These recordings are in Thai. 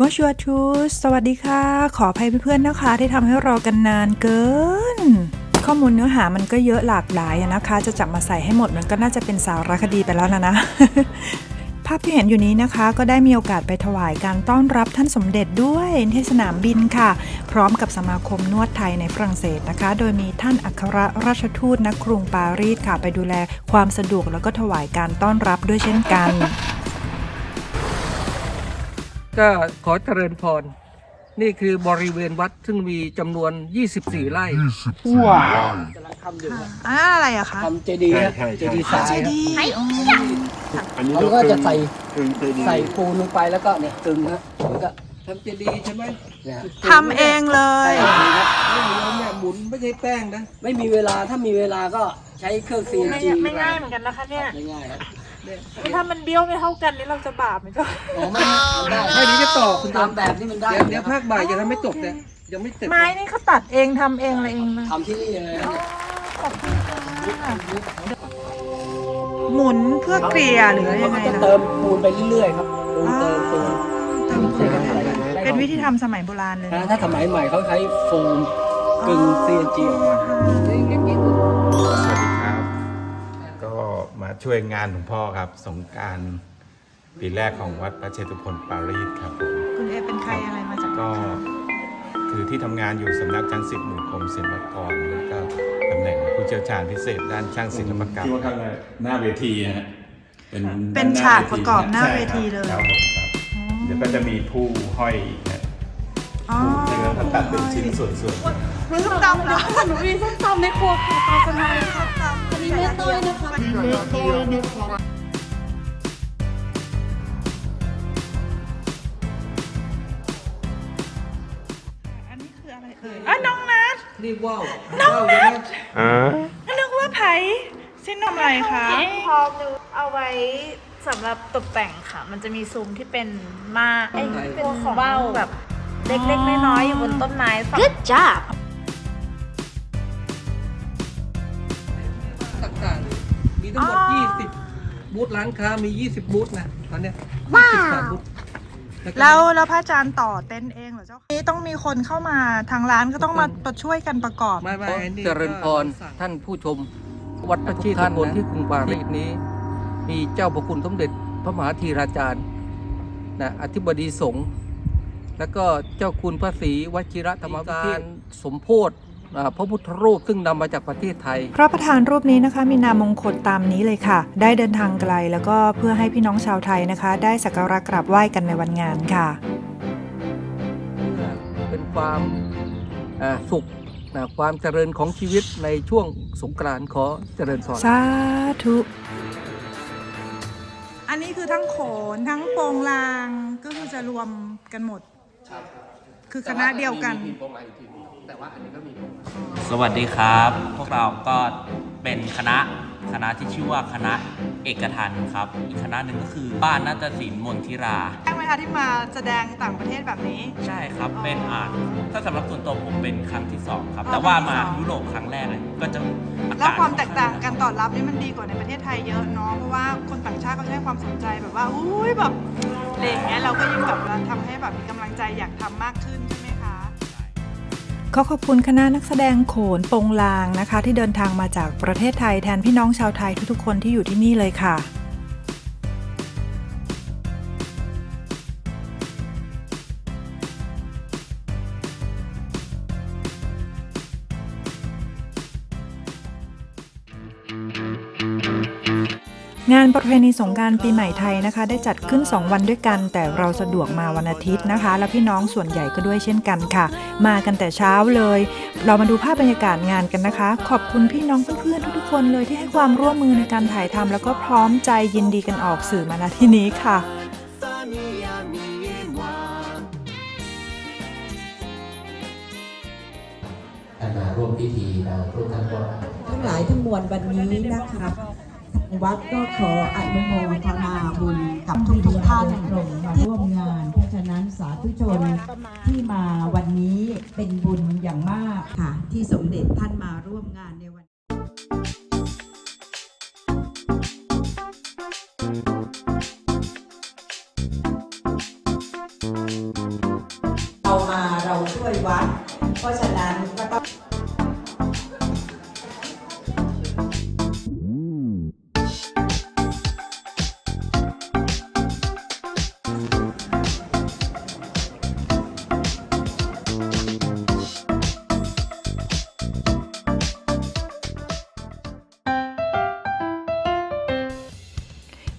ว้าวไปแล้วไปแล้วบายบายไม่ไม่ง่ายเหมือนกันนะคะเนี่ยคือถ้ามันเบี้ยวชัวทูสสวัสดีค่ะ ขออภัยเพื่อนๆนะคะ ที่ทำให้รอกันนานเกิน ข้อมูลเนื้อหามันก็เยอะหลากหลายนะคะ จะจับมาใส่ให้หมดมันก็น่าจะเป็นสารคดีไปแล้วนะนะ ภาพที่เห็นอยู่นี้นะคะ ก็ได้มีโอกาสไปถวายการต้อนรับท่านสมเด็จด้วยที่สนามบินค่ะ พร้อมกับสมาคมนวดไทยในฝรั่งเศสนะคะ โดยมีท่านอัครราชทูตณกรุงปารีสค่ะ ไปดูแลความสะดวกแล้วก็ถวายการต้อนรับด้วยเช่นกัน ก็ขอเจริญพร นี่คือบริเวณวัดซึ่งมีจำนวน 24 ไร่ ว้าวกำลังทำอยู่นะอ่าอะไรอะคะทำเจดีย์ฮะเจดีย์ทรายเจฮะดีย์อ๋อมันก็จะใส่ใส่ปูนลงไปแล้วก็เนี่ยตึงฮะแล้วก็ทำเจดีย์ใช่ไหมเนี่ย ทำเองเลยใช่ครับไม่มีเนี่ยหมุนไม่ใช่แป้งนะ ไม่มีเวลาถ้ามีเวลาก็ใช้เครื่องไม่ CNC ไม่ง่ายเหมือนกันนะคะเนี่ยง่ายๆครับคือ ถ้ามันเบี้ยวไม่เท่ากันนี่เราจะบาปไหมก็อ๋อไม่ได้ไม่ดีจะต่อคุณตามแบบที่มันได้เดี๋ยวเดี๋ยวภาคบ่ายยังทำไม่จบเนี่ยยังไม่เสร็จไม้นี่เขาตัดเองทำเองอะไรเองเลยทำที่นี่เลยนะหมุนเพื่อเกลี่ยหรือยังไงจะนะเติมปูนไปเรื่อยๆครับปูนเติมปูนเติมปูนเป็นวิธีทำสมัยโบราณเลยนะนะ ถ้าสมัยใหม่เขาใช้โฟมกึ่ง CNC ออกมาสวัสดีค ช่วยงานหลวงพ่อครับ สงกรารปีแรกของวัดพระเชตุพนปารีสครับผมคุณเอเป็นใครอะไรมาจากก็คือที่ทำงานอยู่สำนักช่างศิลป์หมู่กรมศิลปากรแล้วก็ตำแหน่งผู้เชี่ยวชาญพิเศษด้านช่างศิลปกรรมที่ว่าข้างหน้าเวทีฮะเป็นเป็นฉากประกอบหน้าเวทีเลยครับผมครับเดี๋ยวก็จะมีผู้ห้อยนะอ๋อที่เขาตัดเป็นชิ้นส่วนๆมีส้มตำเหรอหนูมีส้มตำในครัวค่ะตาสมั ยค่ะอันนี้แม่ต้อยนะคะอันนี้คืออะไรเอ่ยอะน้องนัทนี่ว่าวน้องนัทนึกว่าไผ่สิ้นนมอะไรคะพร้อมดูเอาไว้สำหรับตกแต่งค่ะ มันจะมีซุ้มที่เป็นมาไอ้เป็นของว่าวแบบเล็กๆน้อยๆอยู่บนต้นไม้ฝั่ง Good job ทั้งหมด20 บูธร้านค้ามี 20 บูธนะตอนเนี้ย20กว่าบูธก็แล้วแล้วพระอาจารย์ต่อเต้นท์เองเหรอเจ้านี่ต้องมีคนเข้ามาทางร้านก็ต้องมาประช่วยกันประกอบ ไม่ไม่ไอ้นี่เจริญพรท่านผู้ชม วัดพระชีตบนที่กรุงปารีสนี้ มีเจ้าพระคุณสมเด็จพระมหาธีราจารย์นะอธิบดีสงฆ์แล้วก็เจ้าคุณพระศรีวชิระธรรมวิเทศสมโพธิอ่า พระพุทธรูปซึ่งนำมาจากประเทศไทย พระประธานรูปนี้นะคะมีนามมงคลตามนี้เลยค่ะ ได้เดินทางไกลแล้วก็เพื่อให้พี่น้องชาวไทยนะคะ ได้สักการะกราบไหว้กันในวันงานค่ะ เป็นความอ่าสุขนะความเจริญของชีวิตในช่วงสงกรานต์ขอเจริญพรสาธุอันนี้คือทั้งโขนทั้งโปงลางก็คือจะรวมกันหมด คือคณะเดียวกัน สวัสดีครับ พวกเราก็เป็นคณะคณะที่ชื่อว่าคณะเอกทันครับ อีกคณะหนึ่งก็คือบ้านนาฏศิลป์มนทิราแรกไหมคะที่มาแสดงต่างประเทศแบบนี้ ใช่ครับ เป็นอ่านถ้าสำหรับส่วนตัวผมเป็นครั้งที่สองครับ อ๋อแต่ว่าครั้มางที่สอง ยุโรปครั้งแรกเลยก็จะอแล้วกศความแตกต่างการตอบรับนี่มันดีกว่าในประเทศไทยเยอะเนาะเพราะว่าคนต่างชาติเขาจะให้ความสนใจแบบว่าอุ้ยแบบอะไรอย่างเงี้ยเราก็ยิ่งแบบว่าทำให้แบบมีกำลังใจอยากทำมากขึ้นใช่ไหมคะ ขอขอบคุณคณะนักแสดงโขนปงลางนะคะ ที่เดินทางมาจากประเทศไทยแทนพี่น้องชาวไทยทุกๆคนที่อยู่ที่นี่เลยค่ะ งานประเพณีสงกรารปีใหม่ไทยนะคะ ได้จัดขึ้น 2 วันด้วยกัน แต่เราสะดวกมาวันอาทิตย์นะคะ และพี่น้องส่วนใหญ่ก็ด้วยเช่นกันค่ะ มากันแต่เช้าเลย เรามาดูภาพบรรยากาศงานกันนะคะ ขอบคุณพี่น้องเพื่อนๆทุกๆคนเลยที่ให้ความร่วมมือในการถ่ายทำแล้วก็พร้อมใจยินดีกันออกสื่อมาณที่นี้ค่ะร่วมพิธีเราทุกท่านก็ทั้งหลายทั้งมวลวันนี้นะคะทาง วัดก็ขออนุโมทนาบุญกับทุกทุกท่านมาร่วมงานเพราะฉะนั้นสาธุชนที่มาวันนี้เป็นบุญอย่างมากค่ะ ที่สมเด็จท่านมาร่วมงานในวัน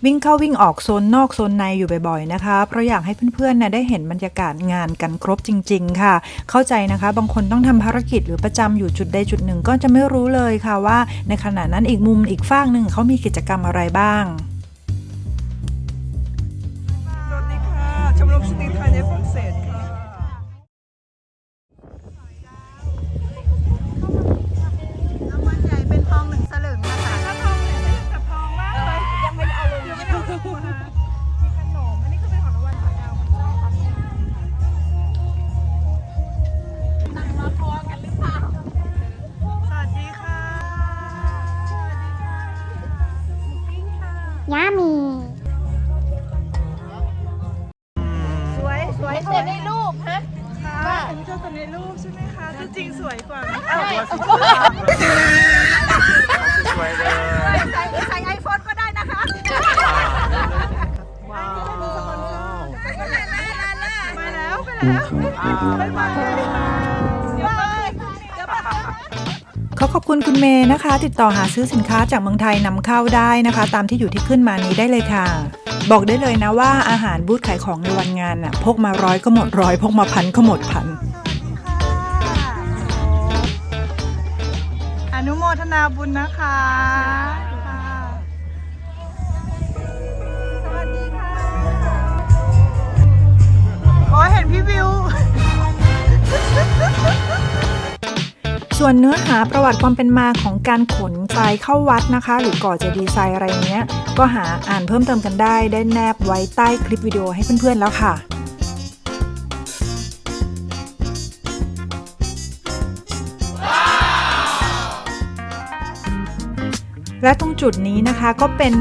วิ่งเข้าวิ่งออกโซนนอกโซนในอยู่บ่อยๆนะคะ เพราะอยากให้เพื่อนๆนะได้เห็นบรรยากาศงานกันครบจริง ๆ ค่ะ เข้าใจนะคะ บางคนต้องทำภารกิจหรือประจำอยู่จุดใดจุดหนึ่งก็จะไม่รู้เลยค่ะว่า ในขณะนั้นอีกมุมอีกฝากหนึ่งเขามีกิจกรรมอะไรบ้าง ขอขอบคุณคุณเมย์นะคะ ติดต่อหาซื้อสินค้าจากเมืองไทยนำเข้าได้นะคะ ตามที่อยู่ที่ขึ้นมานี้ได้เลยค่ะ บอกได้เลยนะว่าอาหารบูธขายของในวันงานน่ะพกมาร้อยก็หมดร้อยพกมาพันก็หมดพัน อนุโมทนาบุญนะคะ ขอเห็นพี่วิว ส่วนเนื้อหาประวัติความเป็นมาของการขนทรายเข้าวัดนะคะ หรือก่อเจดีย์ทรายอะไรเนี้ย ก็หาอ่านเพิ่มเติมกันได้ ได้แนบไว้ใต้คลิปวิดีโอให้เพื่อนๆแล้วค่ะ และตรงจุดนี้นะคะก็เป็น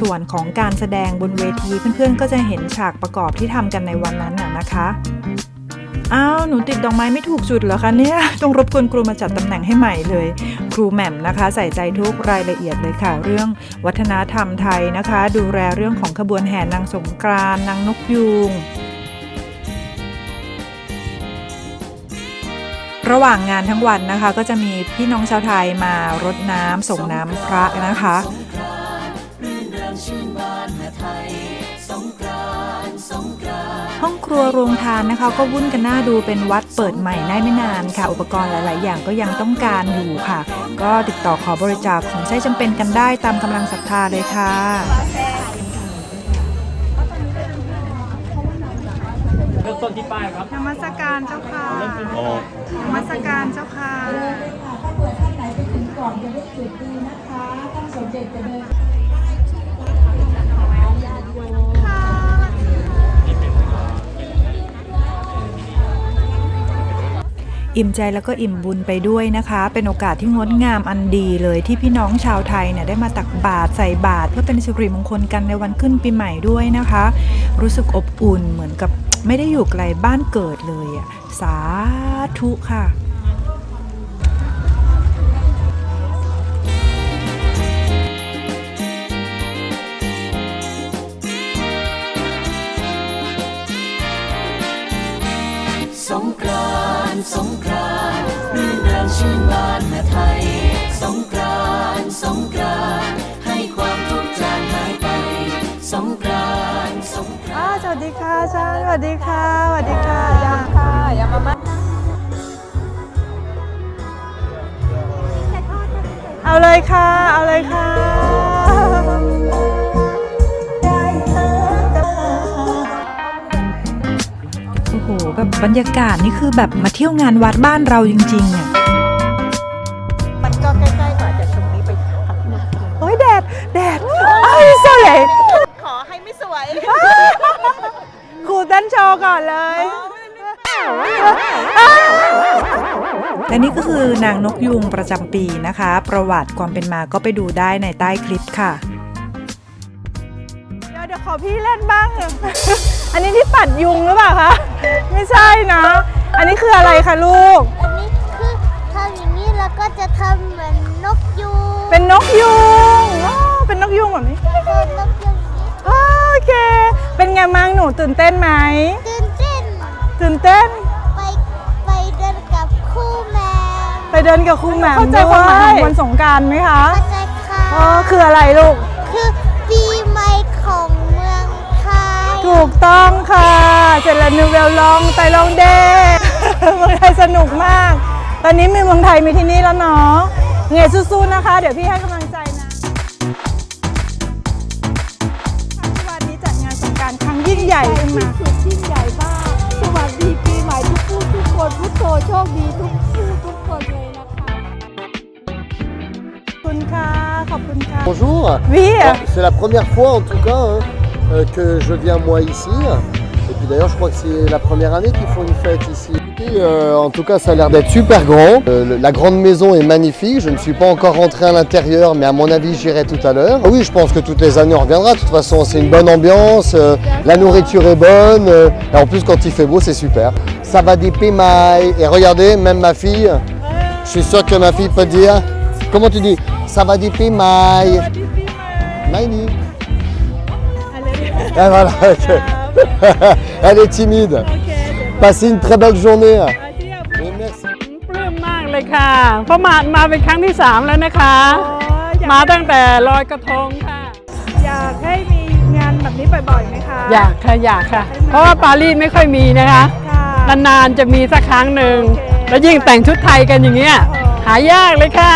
ส่วนของการแสดงบนเวทีเพื่อนๆ ก็จะเห็นฉากประกอบที่ทำกันในวันนั้นน่ะนะคะอ้าวหนูติดดอกไม้ไม่ถูกจุดเหรอคะเนี่ยต้องรบกวนครูมาจัดตำแหน่งให้ใหม่เลย ครูแหม่มนะคะ ใส่ใจทุกรายละเอียดเลยค่ะ เรื่องวัฒนธรรมไทยนะคะ ดูแลเรื่องของขบวนแห่นางสงกรานต์นางนกยูง ระหว่างงานทั้งวันนะคะ ก็จะมีพี่น้องชาวไทยมารดน้ำส่งน้ำพระนะคะห้องครัวโรงทานนะคะ ก็วุ่นกันหน้าดูเป็นวัดเปิดใหม่ได้ไม่นานค่ะ อุปกรณ์หลาย ๆ อย่างก็ยังต้องการอยู่ค่ะ ก็ติดต่อขอบริจาคของใช้จำเป็นกันได้ตามกำลังศรัทธาเลยค่ะ มต้นที่ป้ายครับ นมัสการเจ้าค่ะนมัสการเจ้าค่ะถ้าเผื่อท่านไหนไปถึงก่อนจะได้จุดดีนะคะท่านสมเด็จจะเดินอิ่มใจแล้วก็อิ่มบุญไปด้วยนะคะ เป็นโอกาสที่งดงามอันดีเลยที่พี่น้องชาวไทยเนี่ยได้มาตักบาตรใส่บาตรเพื่อเป็นสิริมงคลกันในวันขึ้นปีใหม่ด้วยนะคะ รู้สึกอบอุ่นเหมือนกับ ไม่ได้อยู่ไกลบ้านเกิดเลยอะสาธุค่ะสงกรานสงกรานรื่นเริงชื่นบานแม่ไทย ดีค่ะอาจารย์สวัสดีค่ะสวัสดีค่ะยาค่ะยามามาเอาเลยค่ะ เอาเลยค่ะโอ้โหแบบบรรยากาศนี่คือแบบมาเที่ยวงานวัดบ้านเราจริงๆอะ ก็คือนางนกยุงประจำปีนะคะ ประวัติความเป็นมาก็ไปดูได้ในใต้คลิปค่ะ เดี๋ยวเดี๋ยวขอพี่เล่นบ้าง อันนี้ที่ปัดยุงหรือเปล่าคะ ไม่ใช่นะ อันนี้คืออะไรคะลูก อันนี้คือทำอย่างนี้แล้วก็จะทำเหมือนนกยูงเป็นนกยุงอ๋อเป็นนกยุงแบบนี้เป็นนกยูงนี้อ๋อโอเค เป็นไงมั่งหนูตื่นเต้นไหม ตื่นเต้น ตื่นเต้น ไปเดินกับครูแหม่มเข้าใจความหมายของวันสงกรารไหมคะเข้าใจค่ะอ๋อคืออะไรลูก คือปีใหม่ของเมืองไทยถูกต้องค่ะเสร็จแล้วนิวเวลลองไตลองเดย์เมืองไทยสนุกมาก ตอนนี้มีเมืองไทยมีที่นี่แล้วเนาะไงสู้ๆนะคะ เดี๋ยวพี่ให้กำลังใจนะวันนี้จัดงานสงกรารครั้งยิ่งใหญ่ขึ้นมา สุดยิ่งใหญ่มาก สวัสดีปีใหม่ทุกผู้ทุกคนพุทโธโชคดีทุก Bonjour. Oui. C'est la première fois en tout cas hein, euh, que je viens moi ici. Et puis d'ailleurs je crois que c'est la première année qu'ils font une fête ici. Euh, en tout cas ça a l'air d'être super grand. Euh, la grande maison est magnifique. Je ne suis pas encore rentré à l'intérieur mais à mon avis j'irai tout à l'heure. Ah Oui je pense que toutes les années on reviendra. De toute façon c'est une bonne ambiance. euh, la nourriture est bonne. et en plus quand il fait beau c'est super. Ça va des pémailles. Et regardez même ma fille. Je suis sûr que ma fille peut dire. Comment tu dis? Ça va des pémailles. Maïni. Ah, voilà, ok. Elle est timide. Passez une très belle journée. Et merci. ปลื้มมากเลยค่ะ เพราะมามาเป็นครั้งที่ 3 แล้วนะคะ มาตั้งแต่ลอยกระทงค่ะ อยากให้มีงานแบบนี้บ่อยๆไหมคะ อยากค่ะ อยากค่ะ เพราะว่าปารีสไม่ค่อยมีนะคะค่ะนานๆจะมีสักครั้งหนึ่ง แล้วยิ่งแต่งชุดไทยกันอย่างเงี้ย หายากเลยค่ะ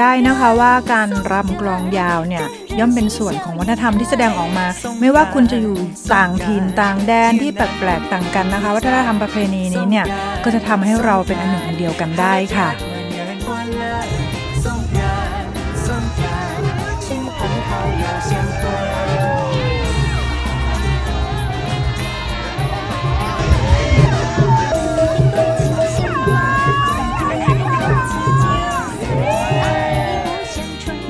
ได้นะคะว่าการรำกลองยาวเนี่ยย่อมเป็นส่วนของวัฒนธรรมที่แสดงออกมา ไม่ว่าคุณจะอยู่ต่างถิ่นต่างแดนที่แปลกๆต่างกันนะคะ วัฒนธรรมประเพณีนี้เนี่ยก็จะทำให้เราเป็นอันหนึ่งอันเดียวกันได้ค่ะ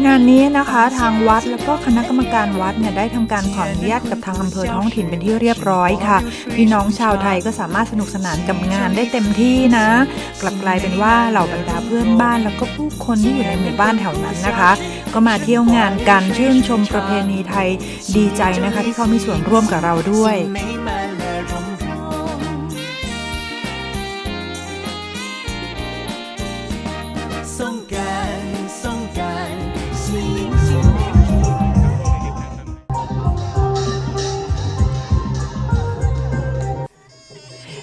งานนี้นะคะทางวัดแล้วก็คณะกรรมการวัดเนี่ยได้ทำการขออนุญาตกับทางอำเภอท้องถิ่นเป็นที่เรียบร้อยค่ะ พี่น้องชาวไทยก็สามารถสนุกสนานกับงานได้เต็มที่นะ กลับกลายเป็นว่าเหล่าบรรดาเพื่อนบ้าน แล้วก็ผู้คนที่อยู่ในหมู่บ้านแถวนั้นนะคะ ก็มาเที่ยวงานกันชื่นชมประเพณีไทยดีใจนะคะ ที่เขามีส่วนร่วมกับเราด้วย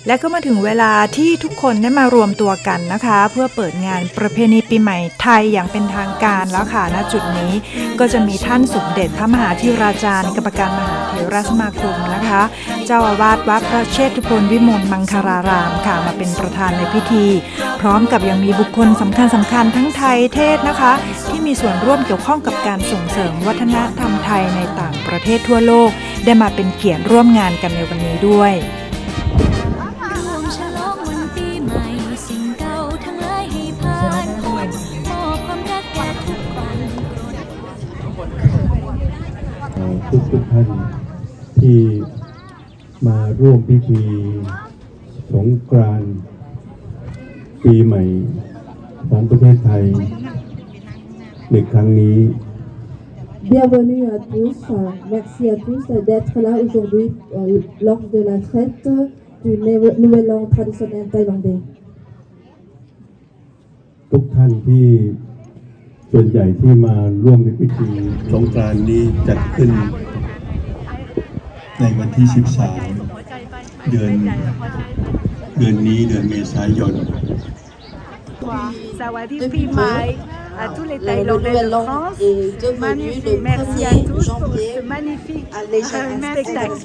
และก็มาถึงเวลาที่ทุกคนได้มารวมตัวกันนะคะ เพื่อเปิดงานประเพณีปีใหม่ไทยอย่างเป็นทางการแล้วค่ะณจุดนี้ ก็จะมีท่านสมเด็จพระมหาธิราจารย์กรรมการมหาเถรสมาคมนะคะ เจ้าอาวาสวัดพระเชษฐพลวิมลมังคารารามค่ะมาเป็นประธานในพิธี พร้อมกับยังมีบุคคลสำคัญสำคัญทั้งไทยเทศนะคะ ที่มีส่วนร่วมเกี่ยวข้องกับการส่งเสริมวัฒนธรรมไทยในต่างประเทศทั่วโลก ได้มาเป็นเกียรติร่วมงานกันในวันนี้ด้วย ร่วมพิธีสงกรานต์ปีใหม่ของประเทศไทย ในครั้งนี้ Bienvenue à tous, euh, merci à tous euh, d'être là aujourd'hui euh, lors de la fête du Nouvel Nouvel An traditionnel thaïlandais. ทุกท่านที่ส่วนใหญ่ที่มาร่วมในพิธีสงกรานต์นี้จัดขึ้นในวันที่ 13 เดือนเดือนนี้เดือนเมษายน Sawadee Pimai à tous les Thaïlandais de France. Magnifique. Merci à tous pour ce magnifique spectacle.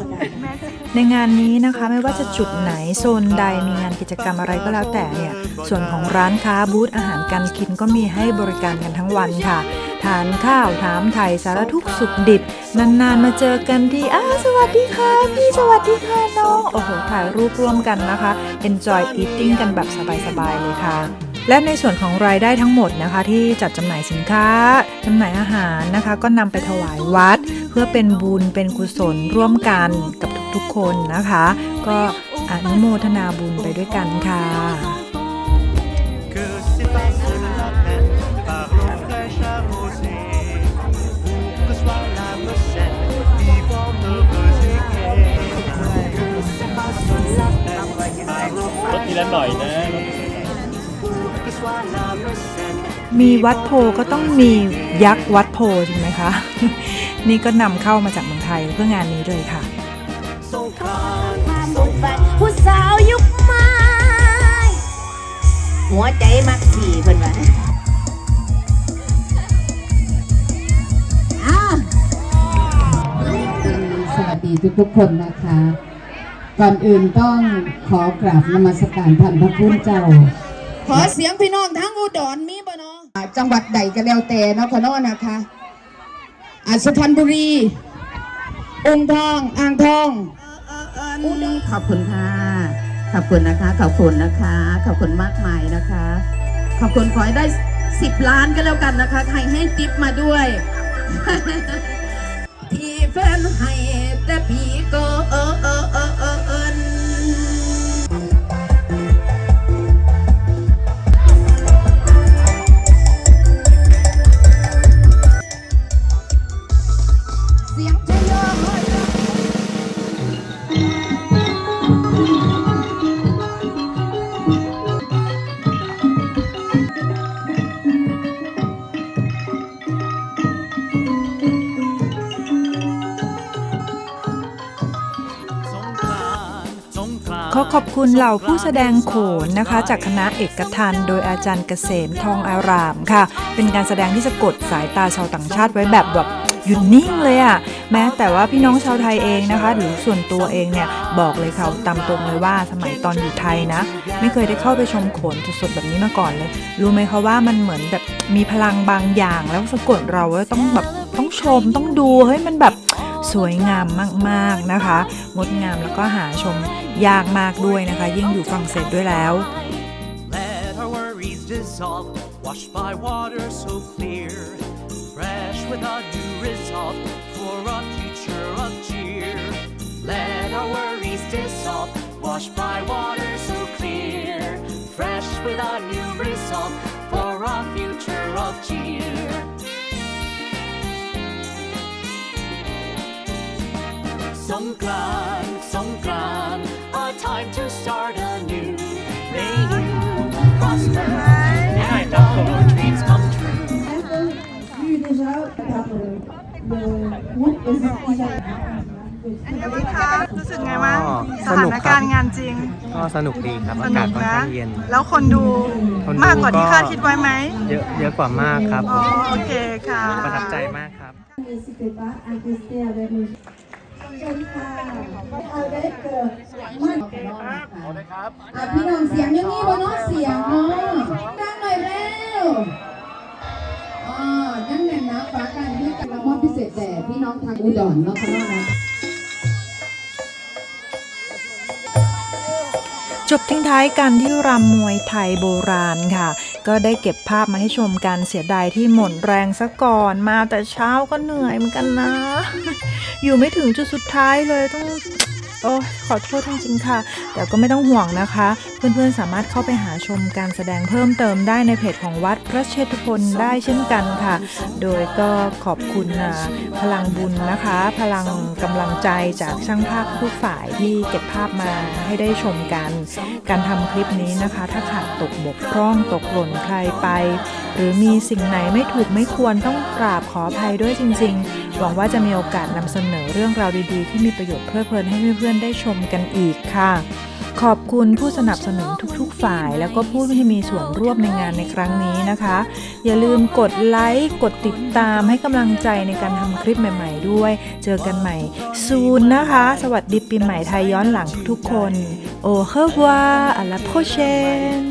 ในงานนี้นะคะไม่ว่าจะจุดไหนโซนใดมีงานกิจกรรมอะไรก็แล้วแต่เนี่ยส่วนของร้านค้าบูธอาหารการกินก็มีให้บริการกันทั้งวันค่ะ ทานข้าวถามไทยสารทุกสุขดิบ นานๆมาเจอกันทีอ้าสวัสดีค่ะ พี่สวัสดีค่ะน้อง โอ้โห ถ่ายรูปร่วมกันนะคะ enjoy eating กันแบบสบายๆเลยค่ะ และในส่วนของรายได้ทั้งหมดนะคะ ที่จัดจำหน่ายสินค้าจำหน่ายอาหารนะคะ ก็นำไปถวายวัด เพื่อเป็นบุญเป็นกุศลร่วมกันกับทุกๆคนนะคะ ก็อนุโมทนาบุญไปด้วยกันค่ะ par l'eau fraîche arrosée. Que soit l'âme saine. มีวัดโพก็ต้องมียักษ์วัดโพใช่ไหมคะ นี่ก็นำเข้ามาจากเมืองไทยเพื่องานนี้เลยค่ะความบุกบันผู้สาวยุคใหม่หัวใจมักสีเพิ่นว่าอะสวัสดีทุกๆคนนะคะ ก่อนอื่นต้องขอกราบนมัสการท่านพระคุณเจ้า ขอเสียงพี่น้องทั้งอุดรมีบ่เนาะอ่าจังหวัดใดก็แล้วแต่เนาะค่ะเนาะนะคะอ่าสุพรรณบุรีองค์ทองอ่างทองอุดรขอบคุณค่ะ ขอบคุณนะคะ ขอบคุณนะคะ ขอบคุณมากมายนะคะ ขอบคุณขอให้ได้สิบล้านก็แล้วกันนะคะ ใครให้ติปมาด้วย ที่แฟนให้แต่ปี คุณเหล่าผู้แสดงโขนนะคะ จากคณะเอกทันโดยอาจารย์เกษมทองอารามค่ะ เป็นการแสดงที่สะกดสายตาชาวต่างชาติไว้แบบแบบหยุดนิ่งเลยอะ่ะแม้แต่ว่าพี่น้องชาวไทยเองนะคะ หรือส่วนตัวเองเนี่ย บอกเลยค่ะตามตรงเลยว่าสมัยตอนอยู่ไทยนะ ไม่เคยได้เข้าไปชมโขนสดๆแบบนี้มาก่อนเลย รู้ไหมคะว่ามันเหมือนแบบมีพลังบางอย่างแล้วสะกดเราว่าต้องแบบต้องชมต้องดูเฮ้ยมันแบบสวยงามมากๆนะคะ งดงามแล้วก็หาชม ยากมากด้วยนะคะ ยิ่งอยู่ฝรั่งเศสด้วยแล้ว Let our worries dissolve, washed by water so clear. fresh with a new resolve for a future of cheer. Let our worries dissolve, washed by water so clear. Fresh with a new resolve for a future of cheer. Songkran, Songkran, a time to start anew. May you prosper and all your dreams come true. vu déjà par euh, le groupe déjà เป็นไงบ้างคะรู้สึกไงบ้างก็สสถานุกนครับการณ์งานจริงก็สนุกดีครับ สอานุกาศกค่อนนะข้างเย็น แล้วคนดูคนดูมากกว่าที่ก็ คาดคิดไว้ไหมเยอะเยอะกว่ามากครับอ๋อโอเคค่ะ ประทับใจมากครับ N'hésitez pas à rester avec nous. เชิญค่ะ avec euh, มันอะพี่น้องเสียงยังงี้บ่เนาะเสียงเนาะดังหน่อยเร็วอ่านั่นแหละนะฟ้าการที่กำลังมอบพิเศษแด่พี่น้องทางอุดรเนาะค่ะนะจบทิ้งท้ายกันที่รำมวยไทยโบราณค่ะ ก็ได้เก็บภาพมาให้ชมกันเสียดายที่หมดแรงซะก่อนมาแต่เช้าก็เหนื่อยเหมือนกันนะ อยู่ไม่ถึงจุดสุดท้ายเลยต้อง โอ้ขอโทษจริงๆค่ะ แต่ก็ไม่ต้องห่วงนะคะ เพื่อนๆสามารถเข้าไปหาชมการแสดงเพิ่มเติมได้ในเพจของวัดพระเชตุพนได้เช่นกันค่ะ โดยก็ขอบคุณพลังบุญนะคะ พลังกำลังใจจากช่างภาพทุกฝ่ายที่เก็บภาพมาให้ได้ชมกัน การทำคลิปนี้นะคะ ถ้าขาดตกบกพร่องตกหล่นใครไป หรือมีสิ่งไหนไม่ถูกไม่ควรต้องกราบขออภัยด้วยจริง ๆ หวังว่าจะมีโอกาสนำเสนอเรื่องราวดีๆ ที่มีประโยชน์เพลิดเพลินให้เพื่อนๆได้ชมกันอีกค่ะ ขอบคุณผู้สนับสนุนทุกๆ ฝ่าย แล้วก็ผู้ที่มีส่วนร่วมในงานในครั้งนี้นะคะ อย่าลืมกดไลค์กดติดตามให้กำลังใจในการทำคลิปใหม่ๆด้วย เจอกันใหม่ซูนนะคะ สวัสดีปีใหม่ไทยย้อนหลังทุกๆคน โอเฮวาอัลลาโพเชน